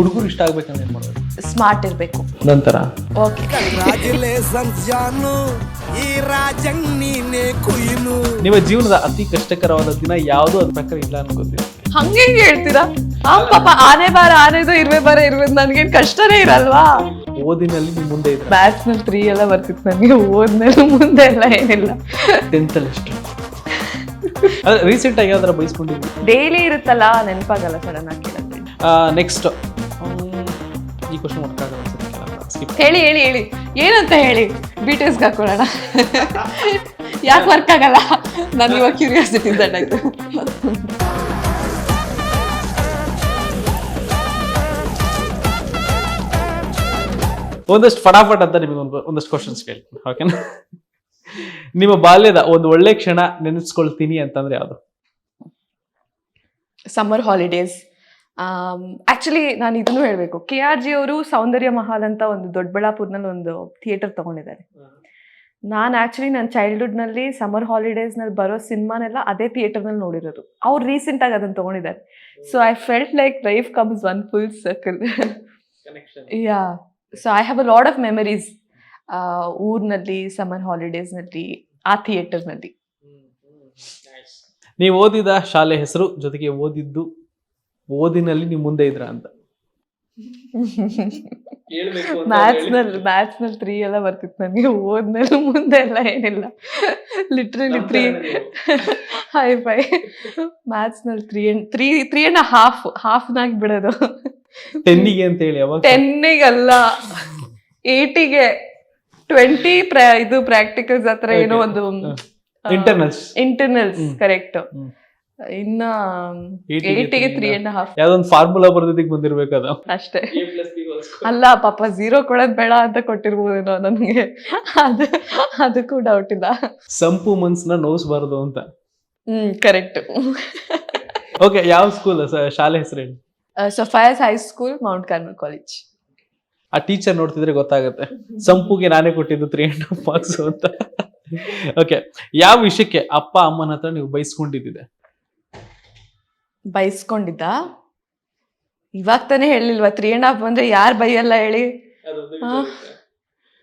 ಹುಡುಗರು ಇಷ್ಟ ಆಗ್ಬೇಕಂದ್ರೆ ಏನ್ ಮಾಡ್ಬೇಕು? ಸ್ಮಾರ್ಟ್ ಇರಬೇಕು. ನಂತರ? ಓಕೆ ಈ ರಾಜಂಗ್ ನೀನೇ ಕುಯ್ನು. ನಿಮ್ಮ ಜೀವನದ ಅತಿ ಕಷ್ಟಕರವಾದ ದಿನ ಯಾವುದು ಅದ್ ಪ್ರಕಾರ ಇಲ್ಲ ಅನ್ಕೋತೀನಿ ಹಂಗೆ ಹೆಂಗ್ ಹೇಳ್ತೀರಾ? ಆ ಪಾಪ ಆನೆ ಬಾರ ಆನೆದು ಇರುವೆ ಬಾರ ಇರುವೆ ನನ್ಗೇನ್ ಕಷ್ಟನೇ ಇರಲ್ವಾ? ಓದಿನಲ್ಲಿ ನಿಮ್ ಮುಂದೆ ಇದ್ರೆ. ಮ್ಯಾಥ್ಸ್ನಲ್ಲಿ ತ್ರೀ ಎಲ್ಲ ಬರ್ತಿತ್ತು ನನಗೆ ಓದ್ಮೇಲೆ ಮುಂದೆ ಎಲ್ಲ ಏನಿಲ್ಲ. ಟೆಂತ್ ಅಲ್ಲಿ ಎಷ್ಟು ರೀಸೆಂಟ್ ಆಗಿ ಯಾವ್ದಾರ ಬೈಸ್ಕೊಂಡಿದ್ವಿ ಡೈಲಿ ಇರುತ್ತಲ್ಲ ನೆನಪಾಗಲ್ಲ ಸಡನ್ ಆಗಿ ನೆಕ್ಸ್ಟ್ ಈ ಕ್ವಶನ್ ಆಗಲ್ಲ ಸ್ಕಿಪ್ ಹೇಳಿ. ಹೇಳಿ ಹೇಳಿ ಏನಂತ ಹೇಳಿ? ಬೀಟೇಸ್ಗೆ ಹಾಕೊಳ್ಳೋಣ. ಯಾಕೆ ವರ್ಕ್ ಆಗಲ್ಲ? ನಾನು ಇವಾಗ ಕ್ಯೂರಿಯಾಸಿಟಿ ಆಯ್ತು ಒಂದಷ್ಟು ಫಟಾಫಟ್ ಅಂತ ನಿಮಗೆ ಒಂದು ಒಂದಷ್ಟು ಕ್ವಶನ್ಸ್ ಕೇಳಿ ಓಕೆನಾ ನಿಮ್ಮ ಬಾಲ್ಯದ ಒಂದು ಒಳ್ಳೆ ಕ್ಷಣ ನೆನೆಸ್ಕೊಳ್ತೀನಿ ಅಂತಂದ್ರೆ ಯಾವುದು? ಸಮ್ಮರ್ ಹಾಲಿಡೇಸ್ ಆಕ್ಚುಲಿ ನಾನು ಇದನ್ನು ಹೇಳಬೇಕು. ಕೆ ಆರ್ ಜಿ ಅವರು ಸೌಂದರ್ಯ ಮಹಾಲ್ ಅಂತ ಒಂದು ದೊಡ್ಡಬಳ್ಳಾಪುರ್ನಲ್ಲಿ ಒಂದು ಥಿಯೇಟರ್ ತಗೊಂಡಿದ್ದಾರೆ. ನಾನು ಆ್ಯಕ್ಚುಲಿ ನನ್ನ ಚೈಲ್ಡ್ಹುಡ್ನಲ್ಲಿ ಸಮ್ಮರ್ ಹಾಲಿಡೇಸ್ನಲ್ಲಿ ಬರೋ ಸಿನಿಮಾನೆಲ್ಲ ಅದೇ ಥಿಯೇಟರ್ನಲ್ಲಿ ನೋಡಿರೋದು. ಅವ್ರು ರೀಸೆಂಟಾಗಿ ಅದನ್ನು ತಗೊಂಡಿದ್ದಾರೆ. So I felt like life comes on full circle ya so I have a lot of memories ಊರಿನಲ್ಲಿ ಸಮ್ಮರ್ ಹಾಲಿಡೇಸ್ನಲ್ಲಿ ಆ ಥಿಯೇಟರ್ನಲ್ಲಿ. ನೀವು ಓದಿದ ಶಾಲೆ ಹೆಸರು ಜೊತೆಗೆ ಓದಿದ್ದು ಓದಿನಲ್ಲಿ ನೀವು ಮುಂದೆ ಇದ್ರ ಅಂತ. ಮ್ಯಾಥ್ಸ್ನಲ್ಲಿ ಮ್ಯಾಥ್ಸ್ನಲ್ಲಿ ತ್ರೀ ಎಲ್ಲ ಬರ್ತಿತ್ತು ನನಗೆ. ಓದ್ಮೇಲೆ ಮುಂದೆ ಎಲ್ಲ ಏನಿಲ್ಲ. ಲಿಟ್ರಲಿ ತ್ರೀ ಹೈ ಫೈ ಮ್ಯಾಥ್ಸ್ನಲ್ಲಿ three three three and half ಹಾಫ್ನಾಗಿ ಬಿಡೋದು. ಟೆನ್ನಿಗೆ ಅಂತ ಹೇಳಿ ಅವಾಗ ಟೆನ್ನಿಗಲ್ಲ ಏಟಿಗೆ ಟ್ವೆಂಟಿ ಇದು ಪ್ರಾಕ್ಟಿಕಲ್ಸ್ ಹತ್ರ ಏನೋ ಒಂದು ಇಂಟರ್ನಲ್ಸ್ ಇಂಟರ್ನಲ್ಸ್ ಕರೆಕ್ಟ್. ಇನ್ನ 80 ಗೆ ಏಟಿಗೆ three ತ್ರೀ ಅಂಡ್ ಹಾಫ್ ಯಾವ್ದೊಂದು ಫಾರ್ಮುಲಾ ಬರ್ದಿದ್ದಕ್ಕೆ ಬಂದಿರ್ಬೇಕದ ಅಷ್ಟೇ. ಅಲ್ಲ ಪಾಪ ಝೀರೋ ಕೊಡೋದ್ ಬೇಡ ಅಂತ ಕೊಟ್ಟಿರ್ಬೋದೇನೋ ನನ್ಗೆ. ಅದು ಅದಕ್ಕೂ ಡೌಟ್ ಇಲ್ಲ. ಸಂಪು ಮನ್ಸ್ನ ನೋಯಿಸ್ಬಾರ್ದು ಅಂತ. ಹ್ಮ್ ಕರೆಕ್ಟ್ ಓಕೆ ಯಾವ ಸ್ಕೂಲ್ ಶಾಲೆ ಹೆಸರು ಹೇಳಿ high school Mount Carmel college ಆ ಟೀಚರ್ ನೋಡ್ತಿದ್ರೆ ಗೊತ್ತಾಗುತ್ತೆ. ಸಂಪುಗೆ ನಾನೇ ಕೊಟ್ಟಿದ್ದು ತ್ರೀ ಅಂಡ್ ಹಾಫ್ ಮಾರ್ಕ್ಸ್ ಅಂತ. ಓಕೆ ಯಾವ ವಿಷಯಕ್ಕೆ ಅಪ್ಪ ಅಮ್ಮನ ಹತ್ರ ನೀವು ಬೈಸ್ಕೊಂಡಿದ್ದಿದೆ? ಬೈಸ್ಕೊಂಡಿದ್ದ ಇವಾಗ ತಾನೇ ಹೇಳಿಲ್ವಾ ತ್ರೀ ಅಂಡ್ ಹಾಫ್ ಬಂದ್ರೆ ಯಾರು ಬೈಯಲ್ಲ ಹೇಳಿ?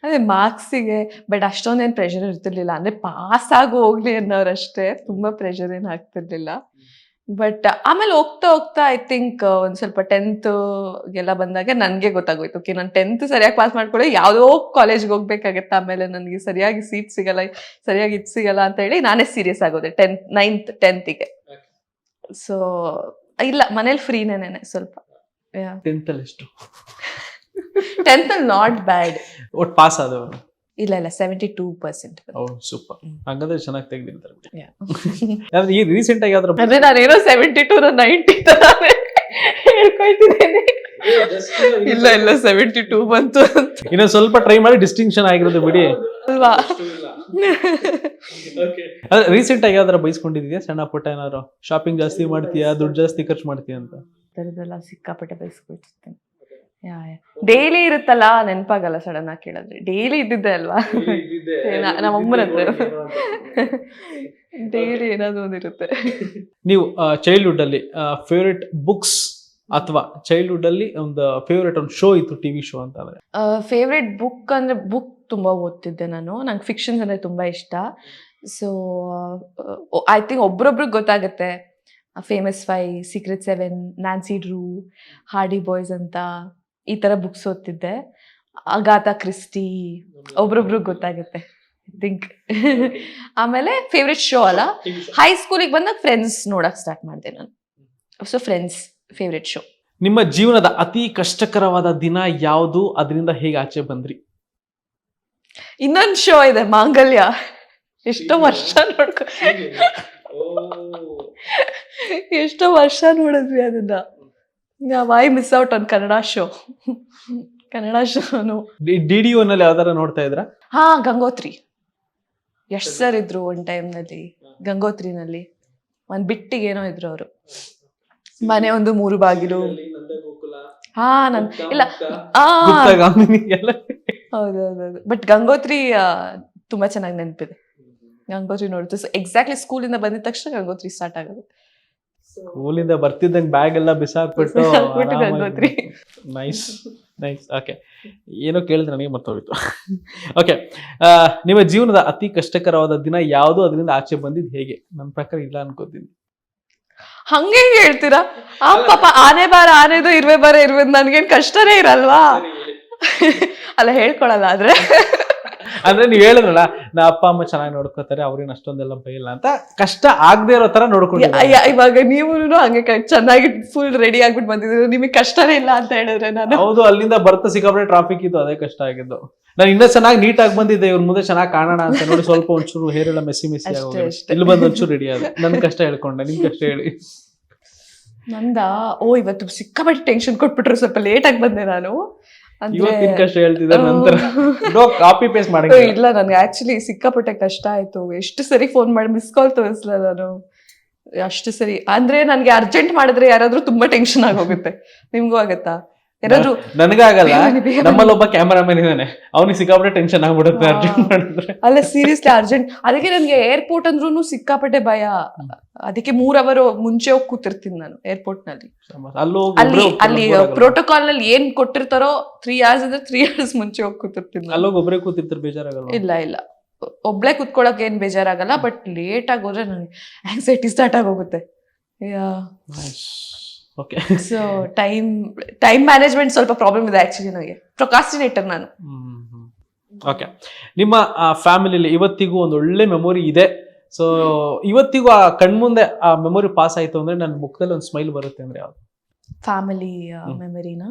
ಅದೇ ಮಾರ್ಕ್ಸಿಗೆ ಬಟ್ ಅಷ್ಟೊಂದೇನು ಪ್ರೆಷರ್ ಇರ್ತಿರ್ಲಿಲ್ಲ. ಅಂದ್ರೆ ಪಾಸ್ ಆಗು ಹೋಗ್ಲಿ ಅನ್ನೋರಷ್ಟೇ ತುಂಬಾ ಪ್ರೆಷರ್ ಏನು ಆಗ್ತಿರ್ಲಿಲ್ಲ. ಬಟ್ ಆಮೇಲೆ ಹೋಗ್ತಾ ಹೋಗ್ತಾ ಐ ಥಿಂಕ್ ಒಂದ್ ಸ್ವಲ್ಪ ಟೆಂತ್ ಎಲ್ಲ ಬಂದಾಗ ನನ್ಗೆ ಗೊತ್ತಾಗೋಯ್ತು. ಓಕೆ ನಾನು ಟೆಂತ್ ಸರಿಯಾಗಿ ಪಾಸ್ ಮಾಡ್ಕೊಳ್ಳಿ ಯಾವುದೋ ಕಾಲೇಜ್ಗೆ ಹೋಗ್ಬೇಕಾಗತ್ತೆ. ಆಮೇಲೆ ನನಗೆ ಸರಿಯಾಗಿ ಸೀಟ್ ಸಿಗಲ್ಲ ಸರಿಯಾಗಿ ಇದು ಸಿಗಲ್ಲ ಅಂತ ಹೇಳಿ ನಾನೇ ಸೀರಿಯಸ್ ಆಗೋದೆ ಟೆಂತ್ ನೈನ್ತ್ ಟೆಂತಿಗೆ ಸೊ ಇಲ್ಲ ಮನೇಲಿ ಫ್ರೀನೇನೆ ಸ್ವಲ್ಪ. ಟೆಂತ್ ಅಲ್ಲಿ ಎಷ್ಟು? ಟೆಂತ್ ಅಲ್ಲಿ ನಾಟ್ ಬ್ಯಾಡ್ ಒಟ್ಟು ಪಾಸ್ ಆದವರು ಇಲ್ಲ ಇಲ್ಲ ಸೆವೆಂಟಿ ಟೂ ಪರ್ಸೆಂಟ್ ಸೂಪರ್. ಹಂಗಂದ್ರೆ ಚೆನ್ನಾಗಿ ತೆಗೆದಿರ್ತಾರೆ ಈ ರೀಸೆಂಟ್ ಆಗಿ ಯಾವ್ದಾರು ಅಂದ್ರೆ ನಾನೇನೋ ಸೆವೆಂಟಿ ಟೂ ನೈಂಟಿ ಹೇಳ್ಕೊಳ್ತಿದ್ದೇನೆ. ಇಲ್ಲ ಇಲ್ಲ ಸೆವೆಂಟಿ ಟೂ ಬಂತು ಅಂತ. ಇನ್ನೊಂದು ಸ್ವಲ್ಪ ಟ್ರೈ ಮಾಡಿ ಡಿಸ್ಟಿಂಕ್ಷನ್ ಆಗಿರೋದು ಬಿಡಿ. ಅಲ್ವಾ? ರೀಸೆಂಟ್ ಆಗಿ ಯಾವ್ದಾರ ಬೈಸ್ಕೊಂಡಿದ್ಯಾ? ಸಣ್ಣ ಪುಟ್ಟ ಏನಾದ್ರು ಶಾಪಿಂಗ್ ಜಾಸ್ತಿ ಮಾಡ್ತೀಯಾ? ದುಡ್ಡು ಜಾಸ್ತಿ ಖರ್ಚು ಮಾಡ್ತೀಯಾ ಅಂತ? ಥರದ್ದೆಲ್ಲ ಸಿಕ್ಕಾಪಟ್ಟೆ ಬಯಸ್ಕೊಳ್ತಿರ್ತೇನೆ ಡೈಲಿ ಇರುತ್ತಲ್ಲ ನೆನಪಾಗಲ್ಲ ಸಡನ್ ಆಗಿ ಕೇಳಿದ್ರೆ. ಡೈಲಿ ಇದ್ದಿದ್ದೆ ಅಲ್ವಾ? ನಮ್ಮ ಅಮ್ಮನ ಹತ್ರ. ಡೈಲಿ ಏನಾದ್ರು ಒಂದಿರುತ್ತೆ ನೀವು ಚೈಲ್ಡ್ಹುಡ್ ಅಲ್ಲಿ ಫೇವ್ರೆಟ್ ಬುಕ್ಸ್ ಅಥವಾ ಚೈಲ್ಡ್ಹುಡ್ ಅಲ್ಲಿ ಒಂದು ಫೇವ್ರೆಟ್ ಒಂದು ಶೋ ಇತ್ತು ಟಿವಿ ಶೋ ಅಂತ ಅಂದ್ರೆ? ಫೇವ್ರೆಟ್ ಬುಕ್ ಅಂದ್ರೆ ಬುಕ್ ತುಂಬ ಓದ್ತಿದ್ದೆ ನಾನು. ನಂಗೆ ಫಿಕ್ಷನ್ಸ್ ಅಂದರೆ ತುಂಬ ಇಷ್ಟ. ಸೊ ಐ ಥಿಂಕ್ ಒಬ್ರೊಬ್ರಿಗೆ ಗೊತ್ತಾಗುತ್ತೆ. Famous five secret seven Nancy Drew Hardy Boys ಅಂತ ಈ ಥರ ಬುಕ್ಸ್ ಓದ್ತಿದ್ದೆ. ಅಗಾತಾ ಕ್ರಿಸ್ಟಿ ಒಬ್ರೊಬ್ರಿಗೆ ಗೊತ್ತಾಗುತ್ತೆ ಥಿಂಕ್ ಆಮೇಲೆ ಫೇವ್ರೆಟ್ ಶೋ ಅಲ್ಲ? ಹೈ ಸ್ಕೂಲಿಗೆ ಬಂದಾಗ ಫ್ರೆಂಡ್ಸ್ ನೋಡಕ್ ಸ್ಟಾರ್ಟ್ ಮಾಡಿದೆ ನಾನು. ಸೊ ಫ್ರೆಂಡ್ಸ್ ಫೇವ್ರೆಟ್ ಶೋ ನಿಮ್ಮ ಜೀವನದ ಅತಿ ಕಷ್ಟಕರವಾದ ದಿನ ಯಾವುದು? ಅದರಿಂದ ಹೇಗೆ ಆಚೆ ಬಂದ್ರಿ? ಇನ್ನೊಂದು ಶೋ ಇದೆ ಮಾಂಗಲ್ಯ. ಎಷ್ಟೋ ವರ್ಷ ನೋಡ್ಕೊ ಎಷ್ಟೋ ವರ್ಷ ನೋಡಿದ್ವಿ ಅದನ್ನ. Why miss out on Kannada show Kannada ಶೋನು D D ನಲ್ಲಿ ಯಾವ್ದಾರ ನೋಡ್ತಾ ಇದ್ರ? ಹಾ ಗಂಗೋತ್ರಿ. ಎಷ್ಟ್ ಸರ್ ಇದ್ರು ಒಂದ್ ಟೈಮ್ನಲ್ಲಿ ಗಂಗೋತ್ರಿನಲ್ಲಿ. ಒಂದ್ ಬಿಟ್ಟಿಗೆ ಏನೋ ಇದ್ರು ಅವರು. ಮನೆ ಒಂದು ಮೂರು ಬಾಗಿಲು. ಹಾ ನನ್ ಇಲ್ಲ. ಆ. ಹೌದೌದೌದು. ಬಟ್ ಗಂಗೋತ್ರಿ ತುಂಬಾ ಚೆನ್ನಾಗಿ ನೆನಪಿದೆ. ಗಂಗೋತ್ರಿ ನೋಡ್ತು ಎಕ್ಸಾಕ್ಟ್ಲಿ ಸ್ಕೂಲಿಂದ ಬಂದಿದ ತಕ್ಷಣ ಗಂಗೋತ್ರಿ ಸ್ಟಾರ್ಟ್ ಆಗೋದು. ಸ್ಕೂಲಿಂದ ಬರ್ತಿದ್ದಂಗೆ ಬ್ಯಾಗ್ ಎಲ್ಲ ಬಿಸಾಕ್ಬಿಟ್ಟು ಬಿಸಾಕ್ಬಿಟ್ಟು ಗಂಗೋತ್ರಿ. ನೈಸ್ ನೈಸ್ ಓಕೆ ಏನೋ ಕೇಳಿದ್ರೆ ನನಗೆ ಮರ್ತೋಗಿತ್ತು. ಓಕೆ ನಿಮ್ಮ ಜೀವನದ ಅತಿ ಕಷ್ಟಕರವಾದ ದಿನ ಯಾವುದು? ಅದರಿಂದ ಆಚೆ ಬಂದಿದ್ದು ಹೇಗೆ? ನನ್ನ ಪ್ರಕಾರ ಇಲ್ಲ ಅನ್ಕೋತೀನಿ. ಹಂಗೆ ಹೇಳ್ತೀರಾ? ಆ ಪಾಪ ಆನೆ ಬಾರ ಆನೆದು ಇರುವೆ ಬಾರ ಇರುವೆ ನನ್ಗೇನ್ ಕಷ್ಟನೇ ಇರಲ್ವಾ? ಅಲ್ಲ ಹೇಳ್ಕೊಳಲ್ಲ ಆದ್ರೆ. ಅಂದ್ರೆ ನೀವ್ ಹೇಳಿದ್ರಲ್ಲ ನಾ ಅಪ್ಪ ಅಮ್ಮ ಚೆನ್ನಾಗಿ ನೋಡ್ಕೋತಾರೆ ಅವ್ರೇನ್ ಅಷ್ಟೊಂದೆಲ್ಲ ಭಯ ಇಲ್ಲ ಅಂತ ಕಷ್ಟ ಆಗದೆ ಇರೋ ತರ ನೋಡ್ಕೊಂಡು ಯ- ಇವಾಗ ನೀವು ಹಂಗೆ ಕ- ಚೆನ್ನಾಗಿ ಫುಲ್ ರೆಡಿ ಆಗ್ಬಿಟ್ಟು ಬಂದಿದ್ರು ನಿಮಗೆ ಕಷ್ಟನೇ ಇಲ್ಲ ಅಂತ ಹೇಳಿದ್ರೆ ನಾನು. ಹೌದು ಅಲ್ಲಿಂದ ಬರ್ತಾ ಸಿಕ್ಕಾಪಟ್ಟೆ ಟ್ರಾಫಿಕ್ ಇತ್ತು ಅದೇ ಕಷ್ಟ ಆಗಿದ್ದು. ನಾನು ಇನ್ನೂ ಚೆನ್ನಾಗಿ ಆಗಿ ಬಂದಿದ್ದೆ ಇವ್ರ ಮುಂದೆ ಚೆನ್ನಾಗಿ ಕಾಣೋಣ ಅಂತ ನೋಡಿ ಸ್ವಲ್ಪ ಒಂಚೂರು ಹೇರ್ ಎಲ್ಲ ಮೆಸ್ಸಿ ಮೆಸ್ಸಿ ಅಷ್ಟೇ, ಆಗೋಗಿದೆ. ಅಷ್ಟೇ. ಇಲ್ಲಿ ಬಂದು ಒಂಚೂರು ರೆಡಿ ಆದ. ನನ್ ಕಷ್ಟ ಹೇಳ್ಕೊಂಡೆ ನಿಮ್ ಕಷ್ಟ ಹೇಳಿ. ನಂದ? ಓ ಇವತ್ತು ಸಿಕ್ಕಾಪಟ್ಟೆ ಟೆನ್ಷನ್ ಕೊಟ್ಬಿಟ್ರು ಸ್ವಲ್ಪ ಲೇಟ್ ಆಗಿ ಬಂದೆ ನಾನು. ಇವತ್ತಿನ ಕಷ್ಟ ಹೇಳ್ತಿದ್ದಾರೆ ನಂತರ. ಕಾಪಿ ಪೇಸ್ಟ್ ಇಲ್ಲ ನನಗೆ ಆಕ್ಚುಲಿ ಸಿಕ್ಕಾಪಟ್ಟೆ ಕಷ್ಟ ಆಯ್ತು. ಎಷ್ಟು ಸರಿ ಫೋನ್ ಮಾಡಿ ಮಿಸ್ ಕಾಲ್ ತೋರಿಸ್ಲ ನಾನು. ಅಷ್ಟು ಸರಿ. ಅಂದ್ರೆ ನನ್ಗೆ ಅರ್ಜೆಂಟ್ ಮಾಡಿದ್ರೆ ಯಾರಾದ್ರೂ ತುಂಬಾ ಟೆನ್ಷನ್ ಆಗೋಗುತ್ತೆ ನಿಮ್ಗೂ ಆಗತ್ತಾ? ಯಾರಾದ್ರೂ ನನಗಾಗಲ್ಲ. ನಮ್ಮಲ್ಲಿ ಒಬ್ಬ ಕ್ಯಾಮರಾಮನ್ ಇದ್ದಾನೆ. ಅವನಿಗೆ ಸಿಕ್ಕಾಪಟ್ಟೆ ಟೆನ್ಷನ್ ಆಗ್ಬಿಡುತ್ತೆ. ಅರ್ಜೆಂಟ್ ಮಾಡಿದ್ರೆ. ಅಲ್ಲ ಸೀರಿಯಸ್ಲಿ ಅರ್ಜೆಂಟ್ ಅದಕ್ಕೆ ನನಗೆ ಏರ್ಪೋರ್ಟ್ ಅಂದ್ರೂ ಸಿಕ್ಕಾಪಟ್ಟೆ ಭಯ. ಅದಕ್ಕೆ ಮೂರ್ ಅವರ್ ಮುಂಚೆ ಹೋಗಿ ಕೂತಿರ್ತೀನಿ ನಾನು ಏರ್ಪೋರ್ಟ್ನಲ್ಲಿ ಅಲ್ಲೂ ಅಲ್ಲಿ ಪ್ರೋಟೋಕಾಲ್ನಲ್ಲಿ ಏನ್ ಕೊಟ್ಟಿರ್ತಾರೋ ತ್ರೀ ಅವರ್ಸ್ ಅಂದ್ರೆ ತ್ರೀ ಅವರ್ಸ್ ಮುಂಚೆ ಹೋಗಿ ಕೂತಿರ್ತೀನಿ. ಅಲ್ಲೋಗಿ ಒಬ್ಬರೇ ಕೂತಿರ್ತಾರೆ ಬೇಜಾರಾಗಲ್ಲ ಇಲ್ಲ ಇಲ್ಲ. ಒಬ್ಳೆ ಕುತ್ಕೊಳಕ್ ಏನ್ ಬೇಜಾರಾಗಲ್ಲ ಬಟ್ ಲೇಟ್ ಆಗಿ ಹೋದ್ರೆ ನನಗೆ ಆಂಗ್ಸೈಟಿ ಸ್ಟಾರ್ಟ್ ಆಗೋಗುತ್ತೆ. Okay so time time management ಸ್ವಲ್ಪ ಪ್ರಾಬ್ಲಮ್ ಇದೆ ಆಕ್ಚುಲಿ ನನಗೆ. ಪ್ರೊಕಾಸ್ಟಿನೇಟರ್ ನಾನು. ಓಕೆ ನಿಮ್ಮ ಫ್ಯಾಮಿಲಿಲಿ ಇವತ್ತಿಗೂ ಒಂದು ಒಳ್ಳೆ ಮೆಮೊರಿ ಇದೆ. ಸೊ ಇವತ್ತಿಗೂ ಆ ಕಣ್ಮುಂದೆ ಆ ಮೆಮೊರಿ ಪಾಸ್ ಆಯಿತು ಅಂದ್ರೆ ನನ್ನ ಮುಖದಲ್ಲಿ ಒಂದು ಸ್ಮೈಲ್ ಬರುತ್ತೆ ಅಂದ್ರೆ ಯಾವುದು? ಫ್ಯಾಮಿಲಿ ಮೆಮೊರಿನ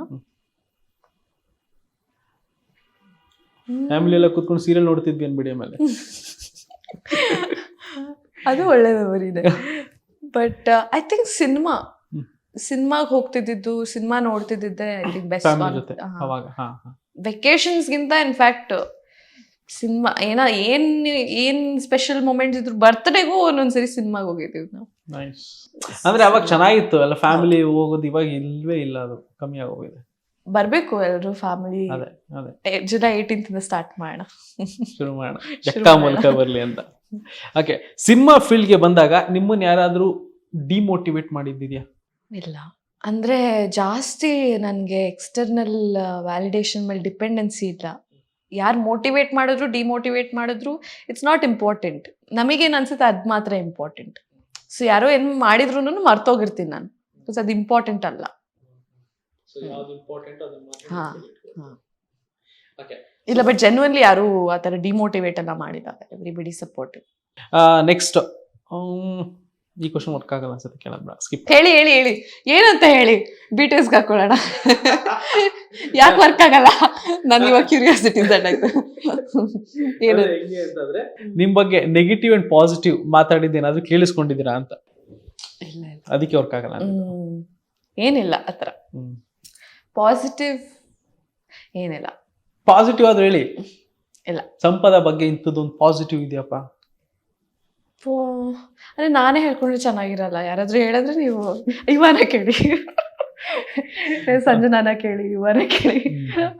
ಫ್ಯಾಮಿಲಿ ಎಲ್ಲ ಕೂತ್ಕೊಂಡು ಸೀರಿಯಲ್ ನೋಡ್ತಿದ್ವಿ ಅನ್ಬಿಡಿ ಆಮೇಲೆ. ಅದು ಒಳ್ಳೆ ಮೆಮೊರಿ ಇದೆ. But I think cinema. ಸಿನಿಮಾಗ್ ಹೋಗ್ತಿದ್ದಿದ್ದು ಸಿನಿಮಾ ನೋಡ್ತಿದ್ದಿದ್ದೆ ಐ ಥಿಂಕ್ ಬೆಸ್ಟ್ ಅವಾಗ ಹಾ ಹಾ. ವೆಕೇಶನ್ಸ್ಗಿಂತ ಇನ್ಫ್ಯಾಕ್ಟ್ ಸಿನಿಮಾ ಏನ ಏನ್ ಏನ್ ಸ್ಪೆಷಲ್ ಮೂಮೆಂಟ್ಸ್ ಇದ್ರು ಬರ್ತ್ಡೇಗೂ ಒಂದೊಂದ್ಸರಿ ಸಿನಿಮಾಗೆ ಹೋಗಿದ್ದೀವಿ ನಾವು. ಅಂದ್ರೆ ಅವಾಗ ಚೆನ್ನಾಗಿತ್ತು ಎಲ್ಲ ಫ್ಯಾಮಿಲಿ ಹೋಗೋದು ಇವಾಗ ಇಲ್ವೇ ಇಲ್ಲ ಅದು ಕಮ್ಮಿ ಆಗೋಗಿದೆ. ಬರ್ಬೇಕು ಎಲ್ಲರೂ ಫ್ಯಾಮಿಲಿ ಅದೇ ಅದೇ. ಜುಲೈ ಏಯ್ಟೀನ್ತ್ ಇಂದ ಸ್ಟಾರ್ಟ್ ಮಾಡೋಣ. ಶುರು ಮಾಡೋಣ. ಮೂಲಕ ಬರ್ಲಿ ಅಂತ. ಓಕೆ ಸಿನಿಮಾ ಫೀಲ್ಡ್ಗೆ ಬಂದಾಗ ನಿಮ್ಮನ್ನ ಯಾರಾದ್ರೂ ಡಿಮೋಟಿವೇಟ್ ಮಾಡಿದ್ದಿದ್ಯಾ? ಇಲ್ಲ. ಅಂದ್ರೆ ಜಾಸ್ತಿ ನನಗೆ ಎಕ್ಸ್ಟರ್ನಲ್ ವ್ಯಾಲಿಡೇಷನ್ ಮೇಲೆ ಡಿಪೆಂಡೆನ್ಸಿ ಇಲ್ಲ. ಯಾರು ಮೋಟಿವೇಟ್ ಮಾಡಿದ್ರು ಡಿಮೋಟಿವೇಟ್ ಮಾಡಿದ್ರು ಇಟ್ಸ್ ನಾಟ್ ಇಂಪಾರ್ಟೆಂಟ್ ನಮಗೇನು ಅನ್ಸುತ್ತೆ ಅದು ಮಾತ್ರ ಇಂಪಾರ್ಟೆಂಟ್ ಸೊ ಯಾರೋ ಏನು ಮಾಡಿದ್ರು ಮರ್ತೋಗಿರ್ತೀನಿ ನಾನು. ಬಿಕಾಸ್ ಅದು ಇಂಪಾರ್ಟೆಂಟ್ ಅಲ್ಲ. ಹಾ, ಹಾ. ಇಲ್ಲ ಬಟ್ ಜೆನ್ವನ್ಲಿ ಯಾರು ಆ ಥರ ಡಿಮೋಟಿವೇಟ್ ಎಲ್ಲ ಮಾಡಿದ್ದಾರೆ ಎವ್ರಿಬಡಿ ಸಪೋರ್ಟ್ ನೆಕ್ಸ್ಟ್ ಈ ಕ್ವಶನ್ ವರ್ಕ್ ಆಗಲ್ಲ ಅನ್ಸುತ್ತೆ ಕೇಳೋಣ ಸ್ಕಿಪ್ ಹೇಳಿ ಹೇಳಿ ಹೇಳಿ. ಏನಂತ ಹೇಳಿ? ಬಿ ಟಿ ಎಸ್ಗೆ ಹಾಕೊಳ್ಳೋಣ. ಯಾಕೆ ವರ್ಕ್ ಆಗಲ್ಲ? ನಾನು ಇವಾಗ ಕ್ಯೂರಿಯಾಸಿಟಿ ಆಯ್ತು ಏನು? ನಿಮ್ ಬಗ್ಗೆ ನೆಗೆಟಿವ್ ಅಂಡ್ ಪಾಸಿಟಿವ್ ಮಾತಾಡಿದ್ದೇನಾದ್ರೂ ಕೇಳಿಸ್ಕೊಂಡಿದ್ದೀರಾ ಅಂತ? ಇಲ್ಲ ಇಲ್ಲ. ಅದಕ್ಕೆ ವರ್ಕ್ ಆಗಲ್ಲ ಹ್ಮ್. ಏನಿಲ್ಲ ಆ ಥರ. ಪಾಸಿಟಿವ್ ಏನಿಲ್ಲ. ಪಾಸಿಟಿವ್ ಆದ್ರೆ ಹೇಳಿ. ಇಲ್ಲ. ಸಂಪದ ಬಗ್ಗೆ ಇಂಥದ್ದೊಂದು ಪಾಸಿಟಿವ್ ಇದೆಯಪ್ಪ? ಪೋ- ಅಂದರೆ ನಾನೇ ಹೇಳ್ಕೊಂಡ್ರೆ ಚೆನ್ನಾಗಿರಲ್ಲ. ಯಾರಾದ್ರೂ ಹೇಳಿದ್ರೆ ನೀವು ಇವನ ಕೇಳಿ. ಸಂಜನಾನ ಕೇಳಿ ಇವನ ಕೇಳಿ.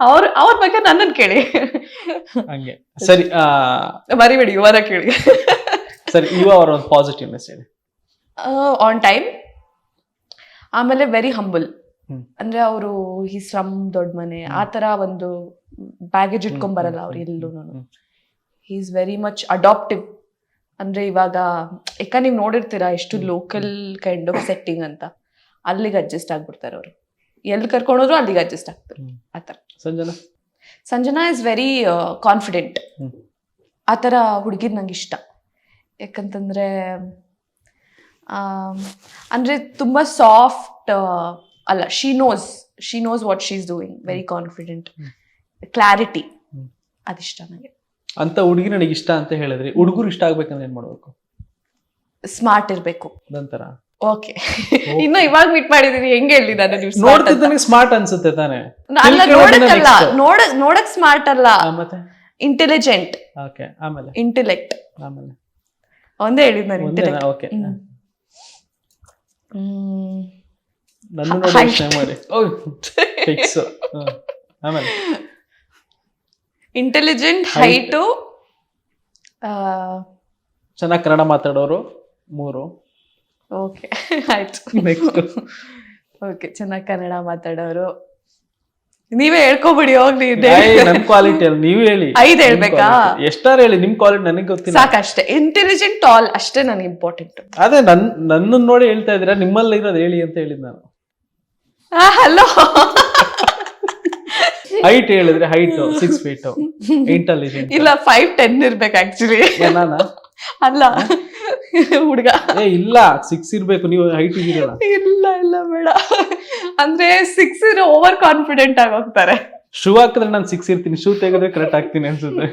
ಅವ್ರ ಅವ್ರ ಬಗ್ಗೆ ನನ್ನನ್ನು ಕೇಳಿ. ಹಂಗೆ. ಸರಿ ಮರಿಬೇಡಿ ಇವನ ಕೇಳಿ. ಸರಿ ಇವ ಅವರ ಒಂದು ಪಾಸಿಟಿವ್ ಹೇಳಿ ಆನ್ ಟೈಮ್ ಆಮೇಲೆ ವೆರಿ ಹಂಬಲ್ ಅಂದ್ರೆ ಅವರು ಈ ಫ್ರಮ್ ದೊಡ್ಡ ಮನೆ ಆ ತರ ಒಂದು ಬ್ಯಾಗೇಜ್ ಇಟ್ಕೊಂಡ್ ಬರಲ್ಲ ಅವ್ರು ಎಲ್ಲೂ ಈಸ್ ವೆರಿ ಮಚ್ ಅಡಾಪ್ಟಿವ್ ಅಂದ್ರೆ ಇವಾಗ ಯಾಕ ನೀವು ನೋಡಿರ್ತೀರಾ ಎಷ್ಟು ಲೋಕಲ್ ಕೈಂಡ್ ಆಫ್ ಸೆಟ್ಟಿಂಗ್ ಅಂತ. ಅಲ್ಲಿಗೆ ಅಡ್ಜಸ್ಟ್ ಆಗ್ಬಿಡ್ತಾರೆ ಅವರು. ಎಲ್ಲಿ ಕರ್ಕೊಂಡೋದ್ರು ಅಲ್ಲಿಗೆ ಅಡ್ಜಸ್ಟ್ ಆಗ್ತಾರೆ. ಆ ಥರ. Sanjana? Sanjana is very confident. ಆ ಥರ ಹುಡುಗಿರ್ ನಂಗೆ ಇಷ್ಟ. ಯಾಕಂತಂದ್ರೆ ಅಂದರೆ ತುಂಬಾ ಸಾಫ್ಟ್ ಅಲ್ಲ she knows she knows what she is doing very confident. Clarity. ಅದಿಷ್ಟ ನನಗೆ ಅಂತ ಹುಡುಗಿ ನನಗೆ ಇಷ್ಟ ಅಂತ ಹೇಳಿದ್ರಿ ಹುಡುಗರು ಇಷ್ಟ ಆಗ್ಬೇಕಂದ್ರೆ ಏನ್ ಮಾಡ್ಬೇಕು? ಸ್ಮಾರ್ಟ್ ಇರ್ಬೇಕು. ನಂತರ? ಓಕೆ ಇನ್ನು ಇವಾಗ ಮೀಟ್ ಮಾಡಿದೀನಿ ಹೆಂಗೆ ಹೇಳಿ ನಾನು ನೀವು smart ಅಂತ? ನೋಡ್ತಿದ್ದಾನೆ ಸ್ಮಾರ್ಟ್ ಅನ್ಸುತ್ತೆ ತಾನೆ. ಅಲ್ಲ ನೋಡಕ್ಕಲ್ಲ. ನೋಡಕ್ ನೋಡಕ್ ಸ್ಮಾರ್ಟ್ ಅಲ್ಲ. ಮತ್ತೆ? ಇಂಟೆಲಿಜೆಂಟ್ ಓಕೆ ಆಮೇಲೆ? ಇಂಟೆಲೆಕ್ಟ್ ಆಮೇಲೆ? ಒಂದೇ ಹೇಳಿದ್ ನಾನು ಒಂದೇನಾ ಇಂಟೆಲೆಕ್ಟ್ ಓಕೆ ಹ್ಮ್. ಹ್ಮ್. ನನ್ನ ನೋಡಿ height. ಯೋಚನೆ ಮಾಡಿ ಓ ಫಿಕ್ಸ್ ಆಮೇಲೆ? ಇಂಟೆಲಿಜೆಂಟ್. ಹೈಟು ಚೆನ್ನಾಗಿ ಕನ್ನಡ ಮಾತಾಡೋರು ಮೂರು. ಓಕೆ ಆಯ್ತು. ಓಕೆ ಚೆನ್ನಾಗಿ ಕನ್ನಡ ಮಾತಾಡೋರು. ನೀವೇ ಹೇಳ್ಕೊಬಿಡಿ ಹೋಗ್ಲಿ ನನ್ ಕ್ವಾಲಿಟಿ ಅಲ್ಲ ನೀವ್ ಹೇಳಿ. ಐದು ಹೇಳ್ಬೇಕಾ? ಎಷ್ಟಾರ ಹೇಳಿ ನಿಮ್ ಕ್ವಾಲಿಟಿ ನನಗೆ ಗೊತ್ತಿಲ್ಲ. ಸಾಕಷ್ಟೇ. ಇಂಟೆಲಿಜೆಂಟ್ ಆಲ್ ಅಷ್ಟೇ ನನಗೆ ಇಂಪಾರ್ಟೆಂಟ್ ಅದೇ ನನ್ ನನ್ನ ನೋಡಿ ಹೇಳ್ತಾ ಇದ್ದೀರಾ ನಿಮ್ಮಲ್ಲಿ ಇರೋದು ಹೇಳಿ ಅಂತ ಹೇಳಿದ್ ನಾನು. ಹಲೋ ಹೈಟ್ ಹೇಳಿದ್ರೆ ಹೈಟ್ ಸಿಕ್ಸ್ ಫೀಟ್ ಇಂಟೆಲಿಜೆಂಟ್ ಇಲ್ಲ ಫೈವ್ ಟೆನ್ ಇರ್ಬೇಕು ಆಕ್ಚುಲಿ ಅಲ್ಲ. ಹುಡುಗ. ಏ ಇಲ್ಲ ಸಿಕ್ಸ್ ಇರ್ಬೇಕು ನೀವು ಹೈಟ್ ಇದೀರಲ್ಲ ಇಲ್ಲ ಇಲ್ಲ ಬೇಡ. ಅಂದ್ರೆ ಸಿಕ್ಸ್ ಇರೋ ಓವರ್ ಕಾನ್ಫಿಡೆಂಟ್ ಆಗಿ ಹೋಗ್ತಾರೆ. ಶೂ ಹಾಕಿದ್ರೆ ನಾನು ಸಿಕ್ಸ್ ಇರ್ತೀನಿ ಶೂ ತೆಗೆದ್ರೆ ಕರೆಕ್ಟ್ ಆಗ್ತೀನಿ ಅನ್ಸುತ್ತೆ.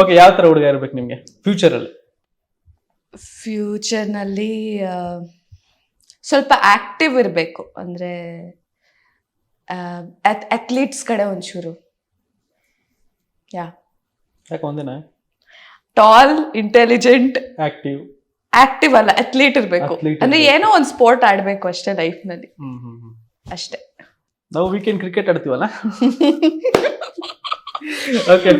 ಓಕೆ ಯಾವ ತರ ಹುಡುಗ ಇರ್ಬೇಕು ನಿಮ್ಗೆ? ಫ್ಯೂಚರ್ ಅಲ್ಲಿ. ಫ್ಯೂಚರ್ನಲ್ಲಿ ಸ್ವಲ್ಪ ಆಕ್ಟಿವ್ ಇರಬೇಕು. ಅಂದ್ರೆ ಅಥ್ಲೀಟ್ಸ್ ಕಡೆ ಒಂಚೂರು. ಯಾ. ಯಾಕೆ ಒಂದೇನಾ? ಟಾಲ್ ಇಂಟೆಲಿಜೆಂಟ್ ಆಕ್ಟಿವ್ ಆಕ್ಟಿವ್ ಅಲ್ಲ ಅಥ್ಲೀಟ್ ಇರಬೇಕು. ಅಂದ್ರೆ ಏನೋ ಒಂದು ಸ್ಪೋರ್ಟ್ ಆಡಬೇಕು ಅಷ್ಟೇ ಲೈಫ್ನಲ್ಲಿ ಅಷ್ಟೇ. ನಾವು ವೀಕೆಂಡ್ ಕ್ರಿಕೆಟ್ ಆಡ್ತೀವಲ್ಲ? ಓಕೆ